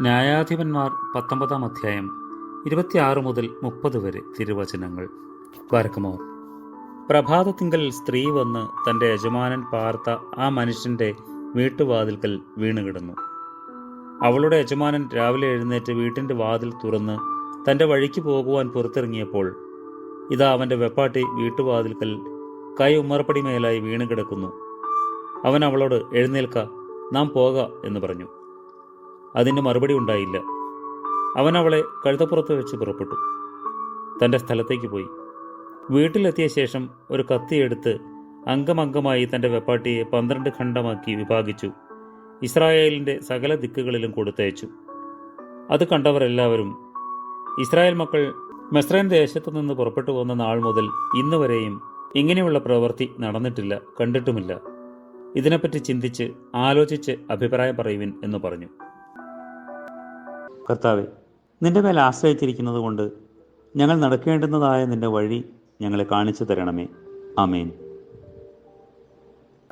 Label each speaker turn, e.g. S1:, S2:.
S1: ന്യായാധിപന്മാർ പത്തൊമ്പതാം അധ്യായം ഇരുപത്തിയാറ് മുതൽ മുപ്പത് വരെ തിരുവചനങ്ങൾ. വരക്കുമോർ പ്രഭാതത്തിങ്കൽ സ്ത്രീ വന്ന് തന്റെ യജമാനൻ പാർത്ത ആ മനുഷ്യന്റെ വീട്ടുവാതിൽക്കൽ വീണുകിടന്നു. അവളുടെ യജമാനൻ രാവിലെ എഴുന്നേറ്റ് വീട്ടിന്റെ വാതിൽ തുറന്ന് തന്റെ വഴിക്ക് പോകുവാൻ പുറത്തിറങ്ങിയപ്പോൾ ഇതാ അവന്റെ വെപ്പാട്ടി വീട്ടുവാതിൽക്കൽ കൈ ഉമ്മറപ്പടിമേലായി വീണുകിടക്കുന്നു. അവൻ അവളോട് എഴുന്നേൽക്ക നാം പോക എന്ന് പറഞ്ഞു. അതിന് മറുപടി ഉണ്ടായില്ല. അവൻ അവളെ കഴുതപ്പുറത്ത് വെച്ച് പുറപ്പെട്ടു. തന്റെ സ്ഥലത്തേക്ക് പോയി. വീട്ടിലെത്തിയ ശേഷം ഒരു കത്തിയെടുത്ത് അംഗമംഗമായി തന്റെ വെപ്പാട്ടിയെ പന്ത്രണ്ട് ഖണ്ഡമാക്കി വിഭാഗിച്ചു. ഇസ്രായേലിന്റെ സകല ദിക്കുകളിലും കൊടുത്തയച്ചു. അത് കണ്ടവരെല്ലാവരും ഇസ്രായേൽ മക്കൾ മെസ്രൈൻ ദേശത്തു നിന്ന് പുറപ്പെട്ടു വന്ന നാൾ മുതൽ ഇന്ന് വരെയും ഇങ്ങനെയുള്ള പ്രവൃത്തി നടന്നിട്ടില്ല കണ്ടിട്ടുമില്ല. ഇതിനെപ്പറ്റി ചിന്തിച്ച് ആലോചിച്ച് അഭിപ്രായം പറയുവിൻ എന്ന് പറഞ്ഞു. കർത്താവെ നിന്റെ മേൽ ആശ്രയിച്ചിരിക്കുന്നത് കൊണ്ട് ഞങ്ങൾ നടക്കേണ്ടുന്നതായ നിന്റെ വഴി ഞങ്ങളെ കാണിച്ചു തരണമേ ആമേൻ.